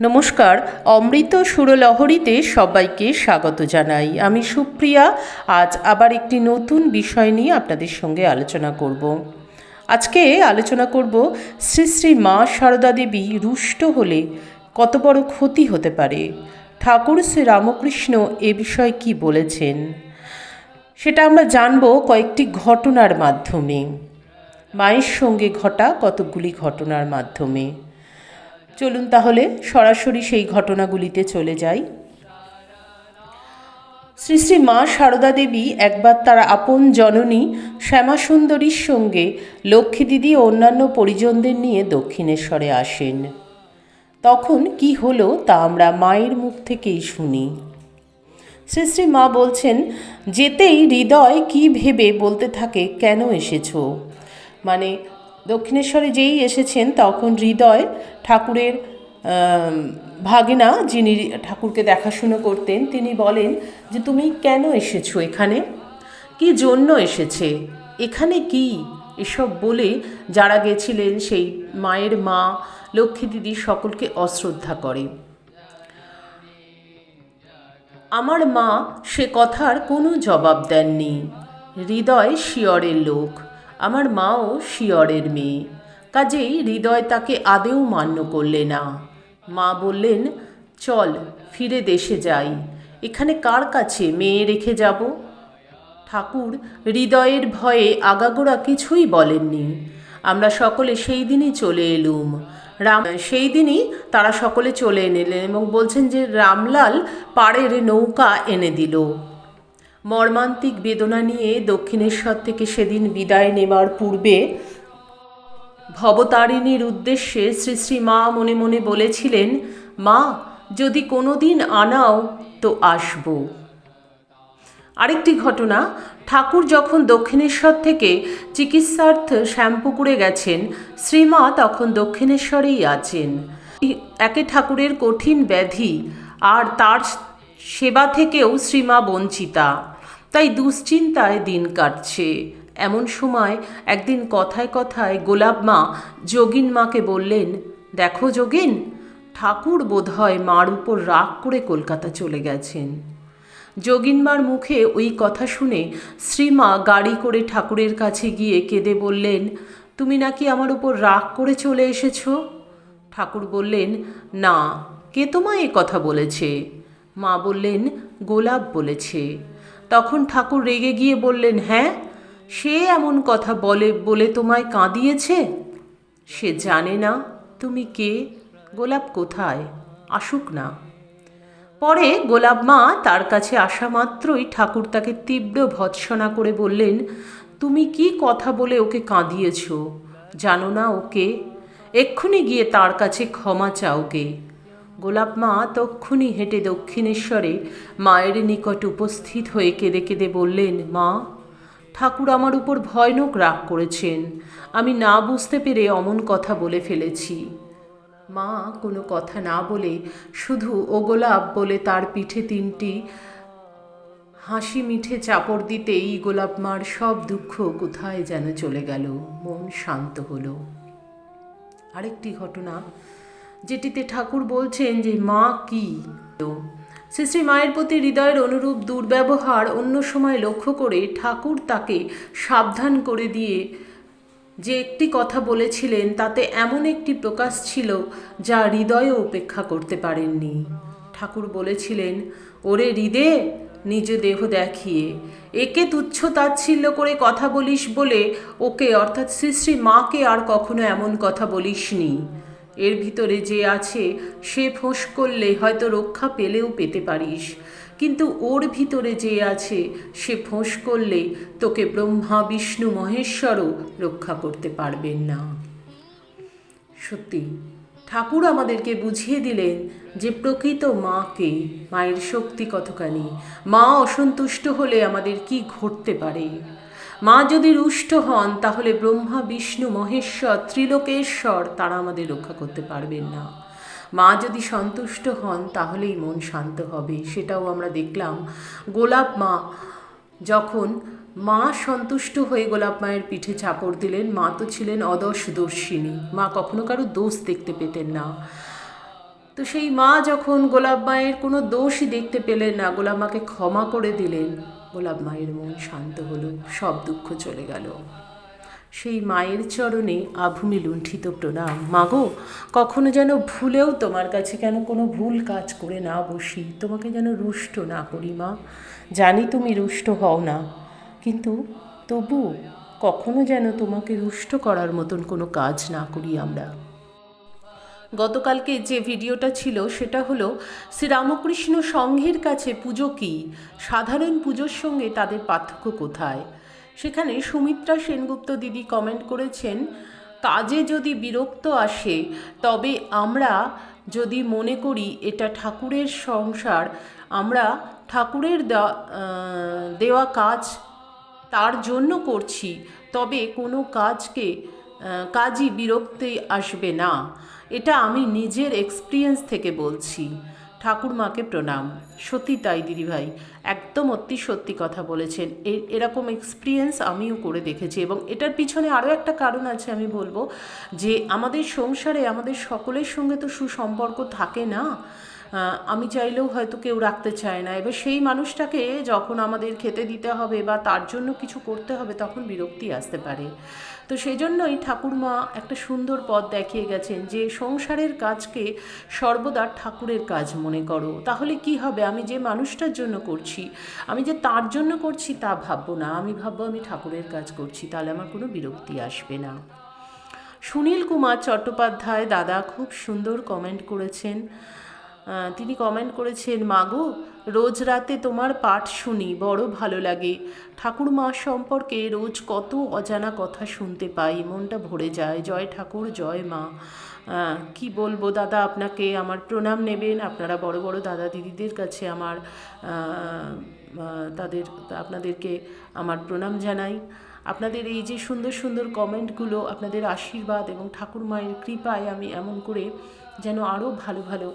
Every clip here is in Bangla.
নমস্কার, অমৃত সুরলহরীতে সবাইকে স্বাগত জানাই। আমি সুপ্রিয়া, আজ আবার একটি নতুন বিষয় নিয়ে আপনাদের সঙ্গে আলোচনা করব। আজকে আলোচনা করব শ্রী শ্রী মা সারদা দেবী রুষ্ট হলে কত বড় ক্ষতি হতে পারে। ঠাকুর শ্রী রামকৃষ্ণ এ বিষয়ে কি বলেছেন? সেটা আমরা জানব কয়েকটি ঘটনার মাধ্যমে। মায়ের সঙ্গে ঘটা কতকগুলি ঘটনার মাধ্যমে। চলুন তাহলে সরাসরি সেই ঘটনাগুলিতে চলে যাই। শ্রী শ্রী মা সারদা দেবী একবার তার আপন জননী শ্যামাসুন্দরীর সঙ্গে লক্ষ্মী দিদি ও অন্যান্য পরিজনদের নিয়ে দক্ষিণেশ্বরে আসেন। তখন কি হলো তা আমরা মায়ের মুখ থেকেই শুনি। শ্রী শ্রী মা বলছেন, যেতেই হৃদয় কি ভেবে বলতে থাকে, কেন এসেছ? মানে দক্ষিণেশ্বরে যেই এসেছেন, তখন হৃদয় ঠাকুরের ভাগিনা যিনি ঠাকুরকে দেখাশুনো করতেন, তিনি বলেন যে, তুমি কেন এসেছ এখানে? কি জন্য এসেছে? এখানে কি? এসব বলে যারা গেছিলেন, সেই মায়ের মা, লক্ষ্মী দিদি সকলকে অশ্রদ্ধা করে। আমার মা সে কথার কোনো জবাব দেননি। হৃদয় শিয়রের লোক, আমার মাও শিয়রের মেয়ে। কাজেই হৃদয় তাকে আদেও মান্য করলে না। মা বললেন, চল, ফিরে দেশে যাই। এখানে কার কাছে মেয়ে রেখে যাব? ঠাকুর হৃদয়ের ভয়ে আগাগোড়া কিছুই বলেননি। আমরা সকলে সেই দিনই চলে এলুম। রাম, সেই দিনই তারা সকলে চলে এনেলেন এবং বলছেন যে রামলাল পাড়ের নৌকা এনে দিল। মর্মান্তিক বেদনা নিয়ে দক্ষিণেশ্বর থেকে সেদিন বিদায় নেবার পূর্বে ভবতারিণীর উদ্দেশ্যে শ্রী শ্রী মা মনে মনে বলেছিলেন, মা, যদি কোনো দিন আনাও তো আসব। আরেকটি ঘটনা, ঠাকুর যখন দক্ষিণেশ্বর থেকে চিকিৎসার্থে শ্যামপুকুরে গেছেন, শ্রীমা তখন দক্ষিণেশ্বরেই আছেন। একে ঠাকুরের কঠিন ব্যাধি আর তার সেবা থেকেও শ্রীমা বঞ্চিতা। তাই দুশ্চিন্তায় দিন কাটছে। এমন সময় একদিন কথায় কথায় গোলাপ মা যোগিন মাকে বললেন, দেখো যোগিন, ঠাকুর বোধহয় মার উপর রাগ করে কলকাতা চলে গেছেন। যোগিনমার মুখে ওই কথা শুনে শ্রীমা গাড়ি করে ঠাকুরের কাছে গিয়ে কেঁদে বললেন, তুমি নাকি আমার উপর রাগ করে চলে এসেছ? ঠাকুর বললেন, না, কে তোমায় এ কথা বলেছে? মা বললেন, গোলাপ বলেছে। তখন ঠাকুর রেগে গিয়ে বললেন হ্যাঁ সে এমন কথা বলে বলে তোমায় কাঁদিয়েছে? সে জানে না, তুমি কে? গোলাপ কোথায়? আসুক না। পরে গোলাপ মা তার কাছে আসা মাত্রই ঠাকুর তাকে তীব্র ভৎসনা করে বললেন, তুমি কি কথা বলে ওকে কাঁদিয়েছ? জানো না ওকে? এক্ষুনি গিয়ে তার কাছে ক্ষমা চাওগে। গোলাপ মা তক্ষুনি হেঁটে দক্ষিণেশ্বরে মায়ের নিকট উপস্থিত হয়ে কেঁদে কেঁদে বললেন, মা, ঠাকুর আমার উপর ভয়ানক রাগ করেছেন। আমি না বুঝতে পেরে অমন কথা বলে ফেলেছি। মা কোনো কথা না বলে শুধু ও গোলাপ বলে তার পিঠে তিনটি হাসি মিঠে চাপড় দিতেই গোলাপ মার সব দুঃখ কোথায় যেন চলে গেল। মন শান্ত হলো। আরেকটি ঘটনা যেটিতে ঠাকুর বলছেন যে মা কি? শ্রী মায়ের প্রতি হৃদয়ের অনুরূপ দুর্ব্যবহার অন্য সময় লক্ষ্য করে ঠাকুর তাকে সাবধান করে দিয়ে যে একটি কথা বলেছিলেন, তাতে এমন একটি প্রকাশ ছিল যা হৃদয়ও উপেক্ষা করতে পারেননি। ঠাকুর বলেছিলেন, ওরে হৃদে, নিজ দেহ দেখিয়ে, একে তুচ্ছ তাচ্ছিল্য করে কথা বলিস বলে ওকে, অর্থাৎ শ্রী শ্রী মাকে আর কখনো এমন কথা বলিসনি। এর ভিতরে যে আছে, সে ফোঁস করলে হয়তো রক্ষা পেলেও পেতে পারিস। কিন্তু ওর ভিতরে যে আছে, সে ফোঁস করলে তোকে ব্রহ্মা, বিষ্ণু, মহেশ্বরও রক্ষা করতে পারবেন না। সত্যি, ঠাকুর আমাদেরকে বুঝিয়ে দিলেন যে প্রকৃত মাকে, মায়ের শক্তি কতখানি। মা অসন্তুষ্ট হলে আমাদের কি ঘটতে পারে? মা যদি রুষ্ট হন, তাহলে ব্রহ্মা, বিষ্ণু, মহেশ্বর, ত্রিলোকেশ্বর, তারা আমাদের রক্ষা করতে পারবেন না। মা যদি সন্তুষ্ট হন, তাহলেই মন শান্ত হবে। সেটাও আমরা দেখলাম। গোলাপ মা যখন মা সন্তুষ্ট হয়ে গোলাপ মায়ের পিঠে চাপড় দিলেন, মা তো ছিলেন অদর্শ দর্শিনী মা কখনো কারও দোষ দেখতে পেতেন না। তো সেই মা যখন গোলাপ মায়ের কোনো দোষই দেখতে পেলেন না, গোলাপ মাকে ক্ষমা করে দিলেন, গোলাপ মায়ের মন শান্ত হলো, সব দুঃখ চলে গেল। সেই মায়ের চরণে আভূমি লুণ্ঠিত প্রণাম। মাগো, কখনো যেন ভুলেও তোমার কাছে কেন কোনো ভুল কাজ করে না বসি? তোমাকে যেন রুষ্ট না করি, মা। জানি তুমি রুষ্ট হও না, কিন্তু তবু কখনো যেন তোমাকে রুষ্ট করার মতন কোনো কাজ না করি আমরা। গতকালকে যে ভিডিওটা ছিল, সেটা হলো, শ্রীরামকৃষ্ণ সংঘের কাছে পুজো কী? সাধারণ পুজোর সঙ্গে তাদের পার্থক্য কোথায়? সেখানে সুমিত্রা সেনগুপ্ত দিদি কমেন্ট করেছেন, কাজে যদি বিরক্ত আসে, তবে আমরা যদি মনে করি এটা ঠাকুরের সংসার, আমরা ঠাকুরের দেওয়া কাজ তার জন্য করছি, তবে কোনো কাজকে কাজই বিরক্তি আসবে না। এটা আমি নিজের এক্সপিরিয়েন্স থেকে বলছি। ঠাকুর মাকে প্রণাম। সত্যি তাই, দিদিভাই। একদম অতি সত্যি কথা বলেছেন। এরকম এক্সপিরিয়েন্স আমিও করে দেখেছি এবং এটার পিছনে আরও একটা কারণ আছে আমি বলব যে আমাদের সংসারে আমাদের সকলের সঙ্গে তো সুসম্পর্ক থাকে না। আমি চাইলেও হয়তো কেউ রাখতে চায় না। এবার সেই মানুষটাকে যখন আমাদের খেতে দিতে হবে বা তার জন্য কিছু করতে হবে, তখন বিরক্তি আসতে পারে। তো সেই জন্যই ঠাকুরমা একটা সুন্দর পথ দেখিয়ে গেছেন যে, সংসারের কাজকে সর্বদা ঠাকুরের কাজ মনে করো। তাহলে কি হবে? আমি যে মানুষটার জন্য করছি, আমি যে তার জন্য করছি তা ভাববো না। আমি ভাববো আমি ঠাকুরের কাজ করছি, তাহলে আমার কোনো বিরক্তি আসবে না। সুনীল কুমার চট্টোপাধ্যায় দাদা খুব সুন্দর কমেন্ট করেছেন। তিনি কমেন্ট করেছেন, মাগো, রোজ রাতে তোমার পাঠ শুনি, বড় ভালো লাগে। ঠাকুর মা সম্পর্কে রোজ কত অজানা কথা শুনতে পাই, মনটা ভরে যায়। জয় ঠাকুর, জয় মা। কি বলব দাদা আপনাকে? আমার প্রণাম নেবেন। আপনারা বড় বড় দাদা দিদিদের কাছে আমার তাদের, আপনাদেরকে আমার প্রণাম জানাই। আপনাদের এই যে সুন্দর সুন্দর কমেন্টগুলো আপনাদের আশীর্বাদ এবং ঠাকুর মায়ের কৃপায় আমি এমন করে যেন আরও ভালো ভালো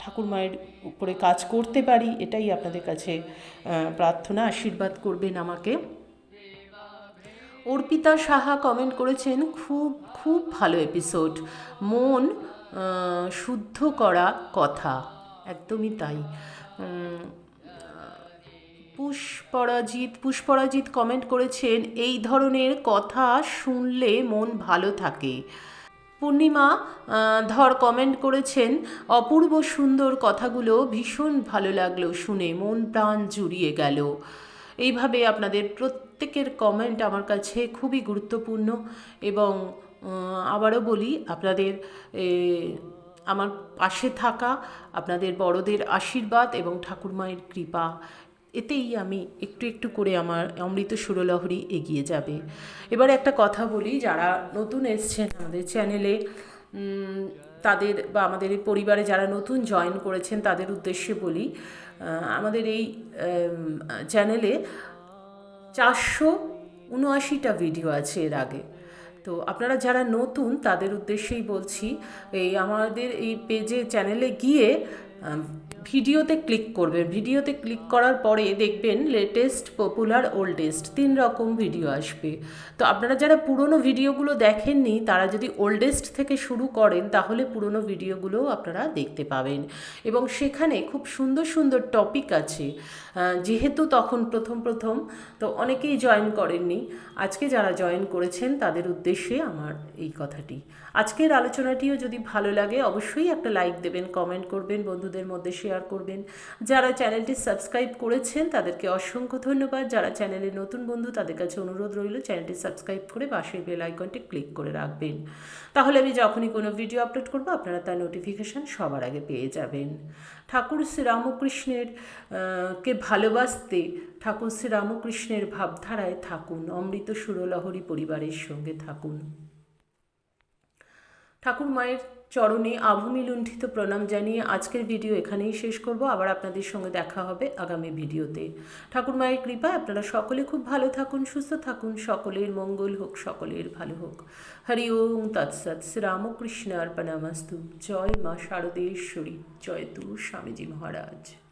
ঠাকুর মায়ের উপরে কাজ করতে পারি, এটাই আপনাদের কাছে প্রার্থনা, আশীর্বাদ করবেন আমাকে। অর্পিতা সাহা কমেন্ট করেছেন, খুব খুব ভালো এপিসোড মন শুদ্ধ করা কথা, একদমই তাই। পুষ্পরাজিৎ পুষ্পরাজিৎ কমেন্ট করেছেন, এই ধরনের কথা শুনলে মন ভালো থাকে। পূর্ণিমা ধর কমেন্ট করেছেন, অপূর্ব সুন্দর কথাগুলো ভীষণ ভালো লাগল শুনে, মন প্রাণ জুড়িয়ে গেল। এইভাবে আপনাদের প্রত্যেকের কমেন্ট আমার কাছে খুবই গুরুত্বপূর্ণ এবং আবারও বলি আপনাদের আমার পাশে থাকা, আপনাদের বড়দের আশীর্বাদ এবং ঠাকুরমায়ের কৃপা এতেই আমি একটু একটু করে আমার অমৃত সুরলহরী এগিয়ে যাবে। এবার একটা কথা বলি, যারা নতুন এসছেন আমাদের চ্যানেলে তাদের বা আমাদের পরিবারে যারা নতুন জয়েন করেছেন, তাদের উদ্দেশ্যে বলি আমাদের এই চ্যানেলে চারশো উনআশিটা ভিডিও আছে এর আগে। তো আপনারা যারা নতুন, তাদের উদ্দেশ্যেই বলছি, এই আমাদের এই পেজে চ্যানেলে গিয়ে ভিডিওতে ক্লিক করবেন। ভিডিওতে ক্লিক করার পরে দেখবেন লেটেস্ট পপুলার ওল্ডেস্ট তিন রকম ভিডিও আসবে। তো আপনারা যারা পুরনো ভিডিওগুলো দেখেননি, তারা যদি ওল্ডেস্ট থেকে শুরু করেন, তাহলে পুরনো ভিডিওগুলোও আপনারা দেখতে পাবেন। এবং সেখানে খুব সুন্দর সুন্দর টপিক আছে। যেহেতু তখন প্রথম প্রথম, তো অনেকেই জয়েন করেননি। আজকে যারা জয়েন করেছেন, তাদের উদ্দেশ্যে আমার এই কথাটি। আজকের আলোচনাটিও যদি ভালো লাগে, অবশ্যই একটা লাইক দেবেন কমেন্ট করবেন। বন্ধুদের মধ্যে শেয়ার করবেন। যারা চ্যানেলটি সাবস্ক্রাইব করেছেন, তাদেরকে অসংখ্য ধন্যবাদ। যারা চ্যানেলে নতুন বন্ধু, তাদের কাছে অনুরোধ রইল চ্যানেলটি সাবস্ক্রাইব করে পাশের বেল আইকনটি ক্লিক করে রাখবেন। তাহলে আমি যখনই কোনো ভিডিও আপলোড করব, আপনারা তার নোটিফিকেশান সবার আগে পেয়ে যাবেন। ঠাকুর শ্রীরামকৃষ্ণের কে ভালোবাসতে ঠাকুর শ্রীরামকৃষ্ণের ভাবধারায় থাকুন। অমৃত সুরলহরী পরিবারের সঙ্গে থাকুন। ঠাকুর মায়ের চরণে আভূমি লুণ্ঠিত প্রণাম জানিয়ে আজকের ভিডিও এখানেই শেষ করব। আবার আপনাদের সঙ্গে দেখা হবে আগামী ভিডিওতে। ঠাকুর মায়ের কৃপায় আপনারা সকলে খুব ভালো থাকুন, সুস্থ থাকুন, সকলের মঙ্গল হোক, সকলের ভালো হোক। হরি ওম তৎসৎ শ্রীরামকৃষ্ণ অর্পণামস্তু। জয় মা শারদেশ্বরী জয় তু স্বামীজি মহারাজ।